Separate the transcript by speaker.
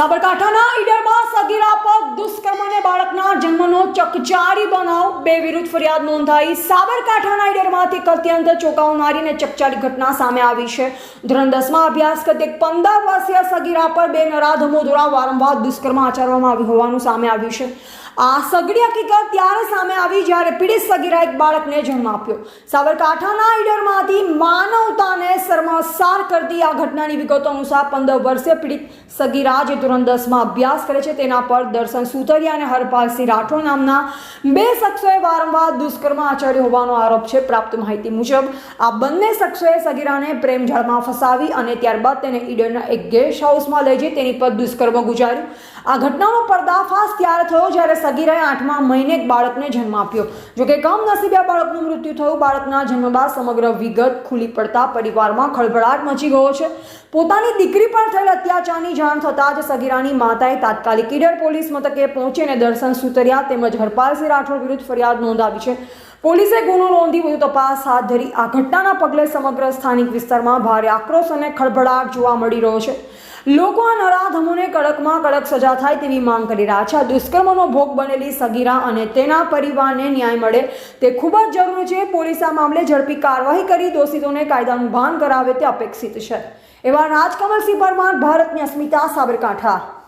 Speaker 1: સાબરકાંઠાના ઈડરમાં સગીરા પર દુષ્કર્મને ચકચારી બનાવ, બે વિરુદ્ધ ફરિયાદ નોંધાઈ. સાબરકાંઠાના ઈડરમાંથી કત્યંત ચોંકાવનારી અને ચકચારી ઘટના સામે આવી છે. ધોરણ દસમાં અભ્યાસ કરતી એક પંદર વર્ષીય સગીરા પર બે નરાધમો દ્વારા વારંવાર દુષ્કર્મ આચરવામાં આવ્યું હોવાનું સામે આવ્યું છે. આ સગડી હકીકત ત્યારે સામે આવી જ્યારે પીડિત સગીરા એક બાળકને જન્મ આપ્યો. સાબરકાંઠાના ઈડરમાંથી માનવતાને શર્માસાર કરતી આ ઘટનાની વિગતો અનુસાર પંદર વર્ષે પીડિત સગીરા જે ધોરણ દસમાં અભ્યાસ કરે છે તેના પર દર્શન સુતરિયા અને હરપાલસિંહ રાઠોડ નામના બે શખ્સોએ વારંવાર દુષ્કર્મ આચર્યો હોવાનો આરોપ છે. પ્રાપ્ત માહિતી મુજબ, આ બંને શખ્સોએ સગીરાને પ્રેમ જાળમાં ફસાવી અને ત્યારબાદ તેને ઈડરના એક ગેસ્ટ હાઉસમાં લઈ જઈ તેની પર દુષ્કર્મ ગુજાર્યું. આ ઘટનાનો પર્દાફાશ ત્યારે થયો જ્યારે સગીરાએ આઠમા મહિને એક બાળકને જન્મ આપ્યો. જોકે કમનસીબે આ બાળકનું મૃત્યુ થયું. બાળકના જન્મ બાદ સમગ્ર વિગત ખુલ્લી પડતા પરિવારમાં ખળભળાટ મચી ગયો છે. પોતાની દીકરી પર થયેલ અત્યાચારની જાણ થતાં જ સગીરાની માતાએ તાત્કાલિક ઈડર પોલીસ મથકે પહોંચીને દર્શન સુતરિયા તેમજ હરપાલસિંહ રાઠોડ વિરુદ્ધ ફરિયાદ નોંધાવી છે. પોલીસે ગુનો નોંધી વધુ તપાસ હાથ ધરી. આ ઘટનાના પગલે સમગ્ર સ્થાનિક વિસ્તારમાં ભારે આક્રોશ અને ખળભળાટ જોવા મળી રહ્યો છે. લોકો આ નરાધમોને કડકમાં કડક સજા થાય તેવી માંગ કરી રહ્યા છે. આ દુષ્કર્મનો ભોગ બનેલી સગીરા અને તેના પરિવારને ન્યાય મળે તે ખૂબ જ જરૂરી છે. પોલીસ આ મામલે ઝડપી કાર્યવાહી કરી. દોષિતોને કાયદાનું ભાન કરાવે તે અપેક્ષિત છે. એવા રાજકમલસિંહ પરમાર, ભારતની અસ્મિતા સાબરકાંઠા.